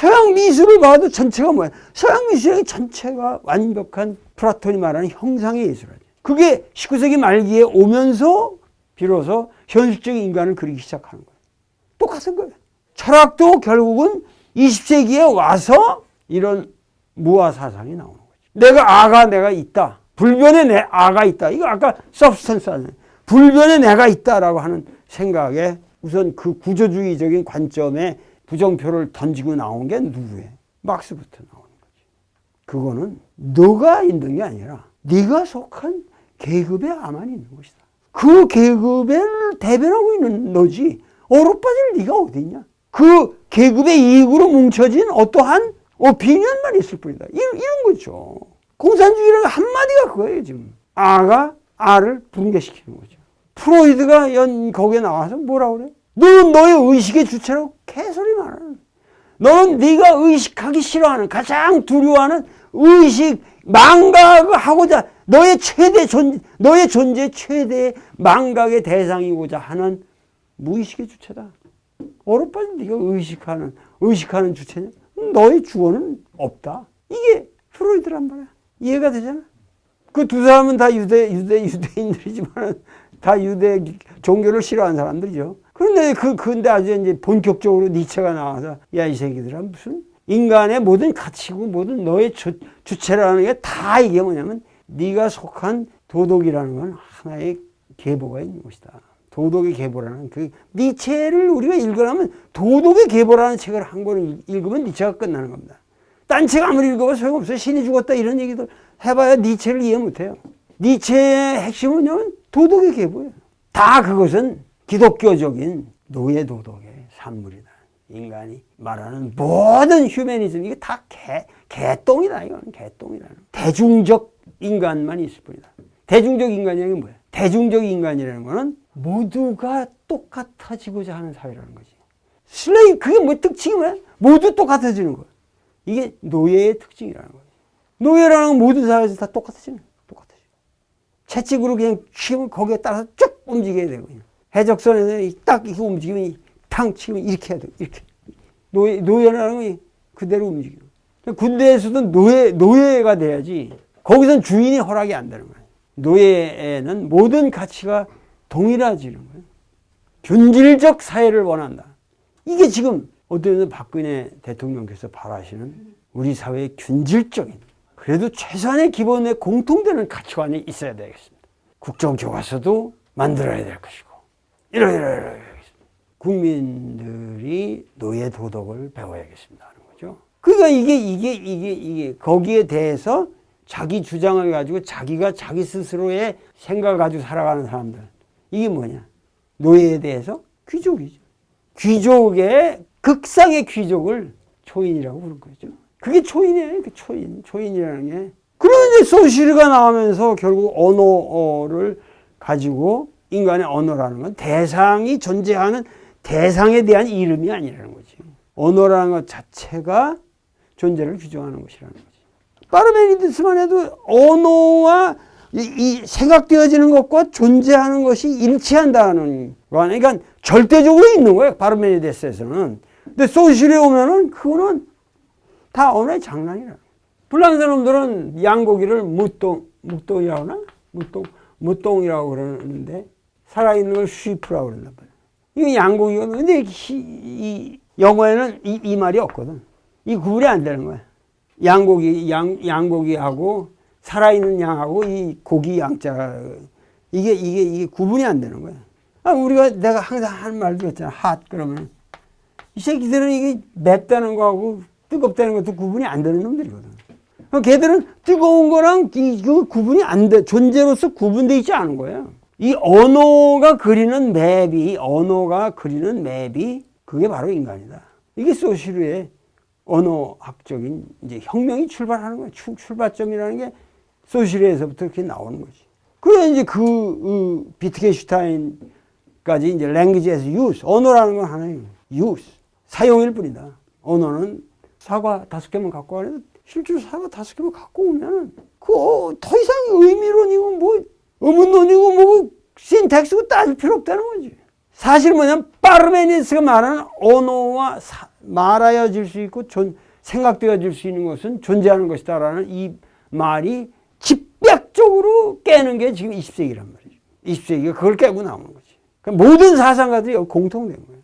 서양 미술을 봐도 전체가 뭐야? 서양 미술의 전체가 완벽한 플라톤이 말하는 형상의 예술이지. 그게 19세기 말기에 오면서 비로소 현실적인 인간을 그리기 시작하는 거예요. 똑같은 거예요. 철학도 결국은 20세기에 와서 이런 무아 사상이 나오는 거죠. 내가 아가 내가 있다. 불변에 내 아가 있다. 이거 아까 서브스턴스 불변에 내가 있다라고 하는 생각에 우선 그 구조주의적인 관점에 부정표를 던지고 나온 게 누구예요? 막스부터 나오는 거지. 그거는 너가 있는 게 아니라 네가 속한 계급에 아만 있는 것이다. 그 계급을 대변하고 있는 너지 어로빠질 네가 어디 있냐? 그 계급의 이익으로 뭉쳐진 어떠한 오피니언만 있을 뿐이다. 이런, 이런 거죠. 공산주의라는 한마디가 그거예요, 지금. 아가 아를 붕괴시키는 거죠. 프로이드가 연 거기에 나와서 뭐라 그래? 너는 너의 의식의 주체라고 개소리 말하 너는 네가 의식하기 싫어하는 가장 두려워하는 의식 망각하고자 너의 최대 존 너의 존재 최대 망각의 대상이고자 하는 무의식의 주체다. 어렵빠진 네가 의식하는 의식하는 주체냐? 너의 주어는 없다. 이게 프로이드란 말이야. 이해가 되잖아. 그 두 사람은 다 유대 유대 유대인들이지만 다 유대 종교를 싫어하는 사람들이죠. 그런데 그 근데 아주 이제 본격적으로 니체가 나와서 야 이 새끼들아 무슨 인간의 모든 가치고 모든 너의 주, 주체라는 게 다 이게 뭐냐면 네가 속한 도덕이라는 건 하나의 계보가 있는 것이다. 도덕의 계보라는 그 니체를 우리가 읽으려면 도덕의 계보라는 책을 한 권을 읽으면 니체가 끝나는 겁니다. 딴 책 아무리 읽어도 소용없어요. 신이 죽었다 이런 얘기도 해봐야 니체를 이해 못해요. 니체의 핵심은 도덕의 계보예요. 다 그것은 기독교적인 노예 도덕의 산물이다. 인간이 말하는 모든 휴머니즘 이게 다 개, 개똥이다. 이거는 개똥이라는. 대중적 인간만 있을 뿐이다. 대중적 인간이라는 게 뭐야? 대중적 인간이라는 거는 모두가 똑같아지고자 하는 사회라는 거지. 슬레이 그게 뭐 특징이 뭐야? 모두 똑같아지는 거야. 이게 노예의 특징이라는 거야. 노예라는 건 모든 사회에서 다 똑같아지는 거야. 똑같아져. 채찍으로 그냥 치면 거기에 따라서 쭉 움직여야 되고 해적선에서 딱 이렇게 움직이면 탕 치면 이렇게 해야 돼. 이렇게. 노예, 노예라는 건 그대로 움직여. 군대에서도 노예, 노예가 돼야지. 거기선 주인이 허락이 안 되는 거예요. 노예에는 모든 가치가 동일해지는 거예요. 균질적 사회를 원한다. 이게 지금 어떤 박근혜 대통령께서 바라시는 우리 사회의 균질적인 그래도 최소한의 기본의 공통되는 가치관이 있어야 되겠습니다. 국정교과서도 만들어야 될 것이고 이러 이러 이러 국민들이 노예 도덕을 배워야겠습니다 하는 거죠. 그러니까 이게 이게 이게 이게 거기에 대해서 자기 주장을 가지고 자기가 자기 스스로의 생각을 가지고 살아가는 사람들 이게 뭐냐 노예에 대해서 귀족이죠. 귀족의 극상의 귀족을 초인이라고 부른 거죠. 그게 초인이에요. 그 초인, 초인이라는 게. 그러면 이제 소시르가 나오면서 결국 언어를 가지고 인간의 언어라는 건 대상이 존재하는 대상에 대한 이름이 아니라는 거지. 언어라는 것 자체가 존재를 규정하는 것이라는 거지. 파르메니데스만 해도 언어와 이, 이 생각되어지는 것과 존재하는 것이 일치한다는 거 아니야. 그러니까 절대적으로 있는 거예요. 파르메니데스에서는. 근데 소실에 오면은 그거는 다 언어의 장난이라. 불란 사람들은 양고기를 무똥, 무똥이라고 하나? 무똥, 무똥이라고 그러는데 살아있는 걸 쉬프라고 그런단 말이야. 이거 양고기거든. 근데 이, 이 영어에는 이, 이 말이 없거든. 이 구분이 안 되는 거야. 양고기, 양, 양고기하고 살아있는 양하고 이 고기 양자 이게 이게 이게 구분이 안 되는 거야. 아, 우리가 내가 항상 하는 말도 있잖아. 핫 그러면 이 새끼들은 이게 맵다는 거하고 뜨겁다는 것도 구분이 안 되는 놈들이거든. 그 걔들은 뜨거운 거랑 이, 그 구분이 안 돼. 존재로서 구분돼 있지 않은 거예요. 이 언어가 그리는 맵이 언어가 그리는 맵이 그게 바로 인간이다. 이게 소시르의 언어학적인 이제 혁명이 출발하는 거예요. 출, 출발점이라는 게 소시르에서부터 이렇게 나오는 거지. 그래 이제 그, 그 비트겐슈타인까지 이제 랭귀지에서 유스 언어라는 건 하나의 유스 사용일 뿐이다. 언어는 사과 다섯 개만 갖고 가는데 실제로 사과 다섯 개만 갖고 오면 그더 이상 의미론이고 뭐 의문론이고 뭐 신텍스고 따질 필요 없다는 거지. 사실 뭐냐면 파르메니스가 말하는 언어와 사- 말하여질 수 있고 존, 생각되어질 수 있는 것은 존재하는 것이다라는 이 말이 집약적으로 깨는 게 지금 20세기란 말이죠. 20세기가 그걸 깨고 나오는 거지. 그러니까 모든 사상가들이 공통된 거예요.